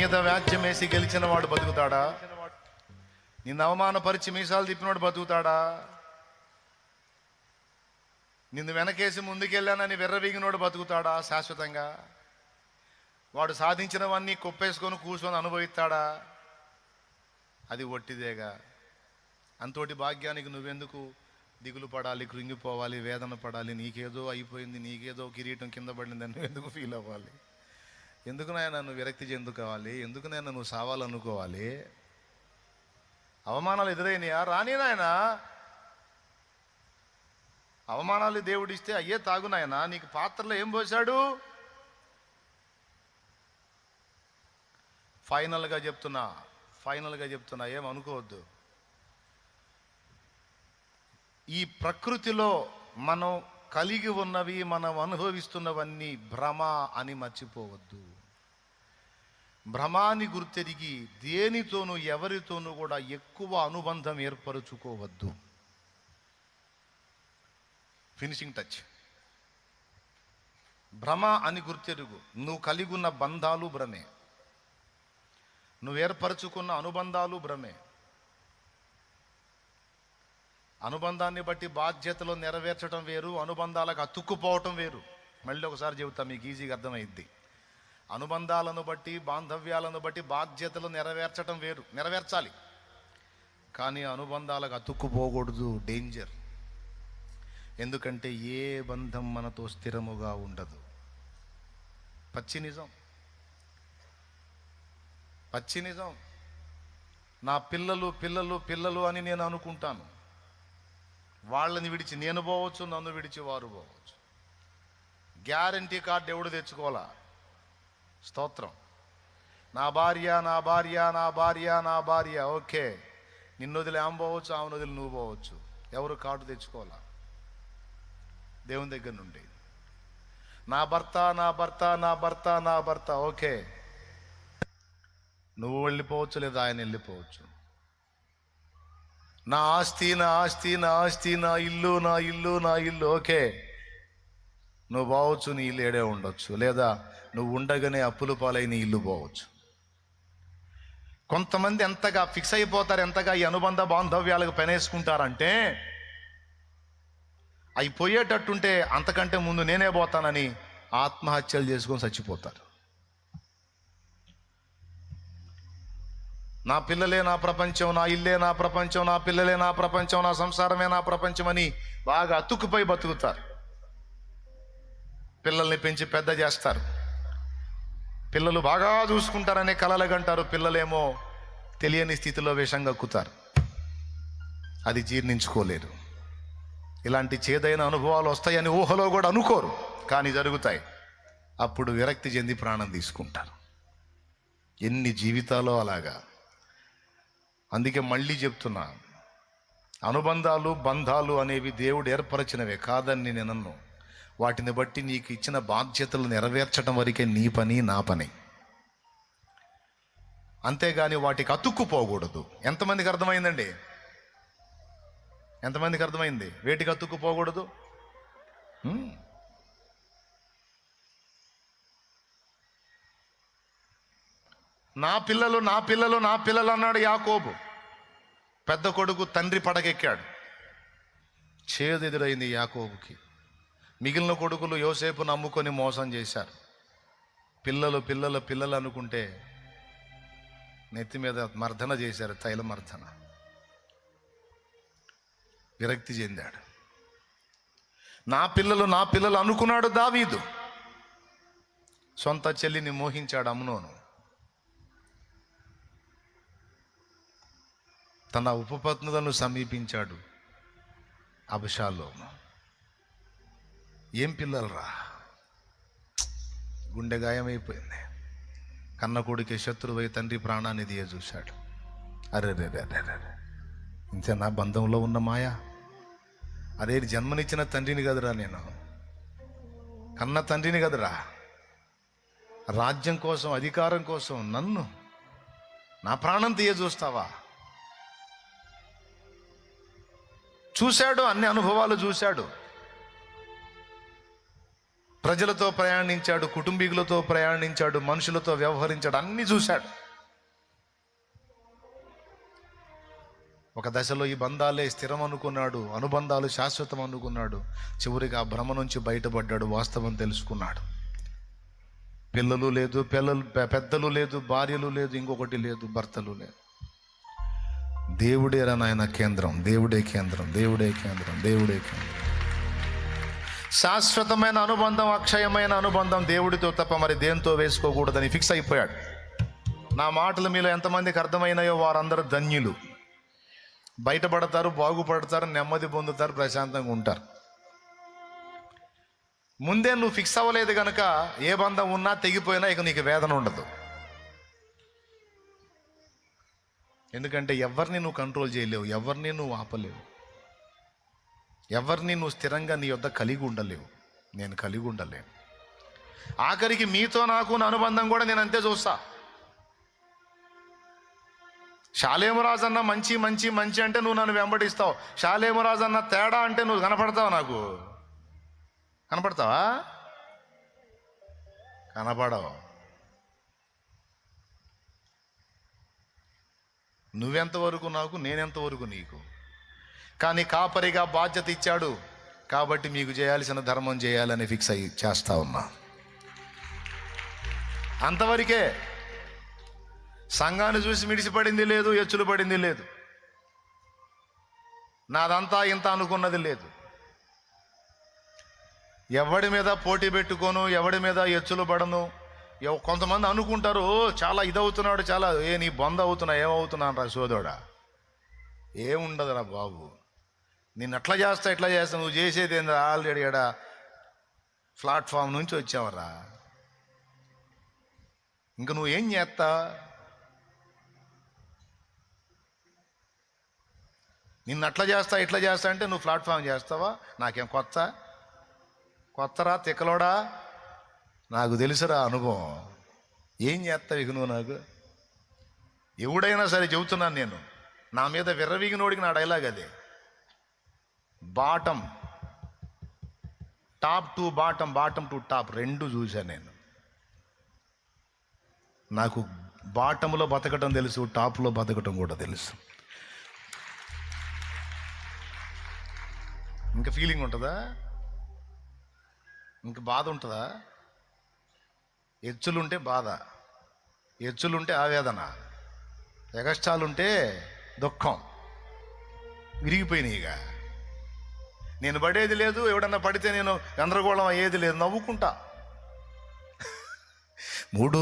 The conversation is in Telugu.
మీద వ్యాజ్యం వేసి గెలిచిన వాడు బతుకుతాడా? నిన్ను అవమానపరిచి మీసాలు తిప్పినవాడు బతుకుతాడా? నిన్ను వెనకేసి ముందుకెళ్ళానని వెర్రవీగినోడు బతుకుతాడా శాశ్వతంగా? వాడు సాధించినవన్నీ కుప్పేసుకొని కూర్చొని అనుభవిస్తాడా? అది ఒట్టిదేగా. అంతోటి భాగ్యానికి నువ్వెందుకు దిగులు పడాలి కృంగిపోవాలి వేదన పడాలి? నీకేదో అయిపోయింది నీకేదో కిరీటం కింద పడింది అని ఎందుకు ఫీల్ అవ్వాలి? ఎందుకు నాయన నువ్వు విరక్తి చెందుకోవాలి ఎందుకు నాయన నువ్వు సావాలనుకోవాలి? అవమానాలు ఎదురైనాయా? రాని నాయన. అవమానాలు దేవుడిస్తే అయ్యే తాగు నాయన. నీకు పాత్రలో ఏం పోశాడు? ఫైనల్గా చెప్తున్నా ఫైనల్గా చెప్తున్నా ఏం అనుకోవద్దు. ఈ ప్రకృతిలో మనం కలిగి ఉన్నవి మనం అనుభవిస్తున్నవన్నీ భ్రమ అని మర్చిపోవద్దు. భ్రమాన్ని గుర్తెరిగి దేనితోనూ ఎవరితోనూ కూడా ఎక్కువ అనుబంధం ఏర్పరచుకోవద్దు. Finishing touch. భ్రమ అని గుర్తెరుగు. నువ్వు కలిగి ఉన్న బంధాలు భ్రమే. నువ్వు ఏర్పరచుకున్న అనుబంధాలు భ్రమే. అనుబంధాన్ని బట్టి బాధ్యతలు నెరవేర్చడం వేరు అనుబంధాలకు అతుక్కుపోవటం వేరు. మళ్ళీ ఒకసారి చెబుతా మీకు ఈజీగా అర్థమైద్ది. అనుబంధాలను బట్టి బాంధవ్యాలను బట్టి బాధ్యతలు నెరవేర్చటం వేరు నెరవేర్చాలి. కానీ అనుబంధాలకు అతుక్కుపోకూడదు డేంజర్. ఎందుకంటే ఏ బంధం మనతో స్థిరముగా ఉండదు. పచ్చి నిజం. పచ్చి నిజం. నా పిల్లలు పిల్లలు పిల్లలు అని నేను అనుకుంటాను. వాళ్ళని విడిచి నేను పోవచ్చు నన్ను విడిచి వారు పోవచ్చు. గ్యారంటీ కార్డు ఎవడు తెచ్చుకోవాలా? స్తోత్రం. నా భార్య నా భార్య నా భార్య నా భార్య ఓకే. నిన్ను వదిలి ఆమె పోవచ్చు ఆమెను వదిలి నువ్వు పోవచ్చు. ఎవరు కార్డు తెచ్చుకోవాలా? దేవుని దగ్గర నుండి. నా భర్త నా భర్త నా భర్త నా భర్త ఓకే. నువ్వు వెళ్ళిపోవచ్చు లేదా ఆయన వెళ్ళిపోవచ్చు? నా ఆస్తి నా ఆస్తి నా ఆస్తి నా ఇల్లు నా ఇల్లు నా ఇల్లు. ఓకే. నువ్వు పోవచ్చు నీ ఇల్లు ఏడే ఉండొచ్చు. లేదా నువ్వు ఉండగానే అప్పులు పాలై నీ ఇల్లు పోవచ్చు. కొంతమంది ఎంతగా ఫిక్స్ అయిపోతారు ఎంతగా ఈ అనుబంధ బాంధవ్యాలకు పెనేసుకుంటారంటే అవి పోయేటట్టుంటే అంతకంటే ముందు నేనే పోతానని ఆత్మహత్యలు చేసుకొని చచ్చిపోతారు. నా పిల్లలే నా ప్రపంచం నా ఇల్లే నా ప్రపంచం నా పిల్లలే నా ప్రపంచం నా సంసారమే నా ప్రపంచం అని బాగా అతుక్కుపోయి బతుకుతారు. పిల్లల్ని పెంచి పెద్ద చేస్తారు. పిల్లలు బాగా చూసుకుంటారనే కలలుగంటారు పిల్లలేమో తెలియని స్థితిలో విషం కక్కుతారు. అది జీర్ణించుకోలేరు. ఇలాంటి చేదైన అనుభవాలు వస్తాయని ఊహలో కూడా అనుకోరు కానీ జరుగుతాయి. అప్పుడు విరక్తి చెంది ప్రాణం తీసుకుంటారు. ఎన్ని జీవితాలో అలాగా? అందుకే మళ్ళీ చెప్తున్నా. అనుబంధాలు బంధాలు అనేవి దేవుడు ఏర్పరచినవే కాదని నేను అన్ను. వాటిని బట్టి నీకు ఇచ్చిన బాధ్యతలు నెరవేర్చడం వరకే నీ పని నా పని. అంతేగాని వాటికి అతుక్కుపోకూడదు. ఎంతమందికి అర్థమైందండి? ఎంతమందికి అర్థమైంది? వేటికి అతుక్కుపోకూడదు? నా పిల్లలు నా పిల్లలు నా పిల్లలు అన్నాడు యాకోబు. పెద్ద కొడుకు తండ్రి పడకెక్కాడు చేదు ఎదురైంది యాకోబుకి. మిగిలిన కొడుకులు యోసేపు నమ్ముకొని మోసం చేశారు. పిల్లలు పిల్లలు పిల్లలు అనుకుంటే నెత్తి మీద మర్దన చేశారు తైల మర్దన. విరక్తి చెందాడు. నా పిల్లలు నా పిల్లలు అనుకున్నాడు దావీదు. సొంత చెల్లిని మోహించాడు అమ్నోను. తన ఉపపత్నులను సమీపించాడు అభిషాలోను ఏం పిల్లలరా? గుండె గాయమైపోయింది. కన్న కొడుకే శత్రువై తండ్రి ప్రాణాన్ని దియ చూశాడు అరే రే రే రే రే ఇంతే నా బంధంలో ఉన్న మాయా? అరే జన్మనిచ్చిన తండ్రిని కదరా నేను? కన్న తండ్రిని కదరా? రాజ్యం కోసం అధికారం కోసం నన్ను నా ప్రాణం తీయ చూస్తావా చూశాడు అన్ని అనుభవాలు చూశాడు. ప్రజలతో ప్రయాణించాడు కుటుంబీకులతో ప్రయాణించాడు మనుషులతో వ్యవహరించాడు అన్ని చూశాడు. ఒక దశలో ఈ బంధాలే స్థిరం అనుకున్నాడు అనుబంధాలు శాశ్వతం అనుకున్నాడు. చివరికి ఆ భ్రమ నుంచి బయటపడ్డాడు వాస్తవం తెలుసుకున్నాడు. పిల్లలు లేదు పిల్లలు పెద్దలు లేదు భార్యలు లేదు ఇంకొకటి లేదు భర్తలు లేదు. దేవుడేరా నాయన కేంద్రం దేవుడే కేంద్రం దేవుడే కేంద్రం దేవుడే కేంద్రం. శాశ్వతమైన అనుబంధం అక్షయమైన అనుబంధం దేవుడితో తప్ప మరి దేంతో వేసుకోకూడదని ఫిక్స్ అయిపోయాడు. నా మాటలు మీలో ఎంతమందికి అర్థమైనాయో వారందరూ ధన్యులు. బయటపడతారు బాగుపడతారు నెమ్మది పొందుతారు ప్రశాంతంగా ఉంటారు. ముందే నువ్వు ఫిక్స్ అవ్వలేదు కనుక ఏ బంధం ఉన్నా తెగిపోయినా ఇక నీకు వేదన ఉండదు. ఎందుకంటే ఎవరిని నువ్వు కంట్రోల్ చేయలేవు ఎవరిని నువ్వు ఆపలేవు. ఎవరిని నువ్వు స్థిరంగా నీ యొద్ద కలిగి ఉండలేవు. నేను కలిగి ఉండలేను. ఆఖరికి మీతో నాకు నా అనుబంధం కూడా నేను అంతే చూస్తా. శాలేమరాజు అన్న మంచి మంచి మంచి అంటే నువ్వు నన్ను వెంబడిస్తావు. శాలేమరాజు అన్న తేడా అంటే నువ్వు కనపడతావు నాకు? కనపడతావా? కనపడవు. నువ్వెంతవరకు నాకు నేనెంతవరకు నీకు? కానీ కాపరిగా బాధ్యత ఇచ్చాడు. కాబట్టి మీకు చేయాల్సిన ధర్మం చేయాలని ఫిక్స్ అయ్యి చేస్తా ఉన్నా. అంతవరకే సంఘాన్ని చూసి మిడిసిపడింది లేదు ఎచ్చులు పడింది లేదు. నాదంతా ఇంత అనుకున్నది లేదు. ఎవడి మీద పోటీ పెట్టుకోను ఎవడి మీద ఎచ్చులు పడను కొంతమంది అనుకుంటారు చాలా ఇదవుతున్నాడు చాలా ఏ నీ బొంద అవుతున్నా ఏమవుతున్నాను రా సోదోడా ఏముండదురా బాబు. నేను అట్లా చేస్తా ఇట్లా చేస్తా నువ్వు చేసేది ఏంది ఆల్రెడీ ఇక్కడ ప్లాట్ఫామ్ నుంచి వచ్చావరా. ఇంక నువ్వు ఏం చేస్తా? నిన్ను అట్లా చేస్తా ఇట్లా చేస్తా అంటే నువ్వు ప్లాట్ఫామ్ చేస్తావా? నాకేం కొత్త? కొత్తరా? తిక్కలోడా? నాకు తెలుసురా అనుభవం. ఏం చేస్తావు ఇక నువ్వు నాకు? ఎవడైనా సరే చెబుతున్నాను నేను. నా మీద విర్రవీగినోడికి నా డైలాగ్ అదే. Bottom top to bottom bottom to top రెండు చూశాను నేను. నాకు బాటంలో బతకటం తెలుసు టాప్లో బతకటం కూడా తెలుసు. ఇంకా ఫీలింగ్ ఉంటుందా? ఇంకా బాధ ఉంటుందా? ఎచ్చులుంటే బాధ ఎచ్చులుంటే ఆవేదన ఎగస్టాలుంటే దుఃఖం. విరిగిపోయినాయి ఇక నేను పడేది లేదు ఎవడన్నా పడితే నేను గందరగోళం అయ్యేది లేదు నవ్వుకుంటా. మూడు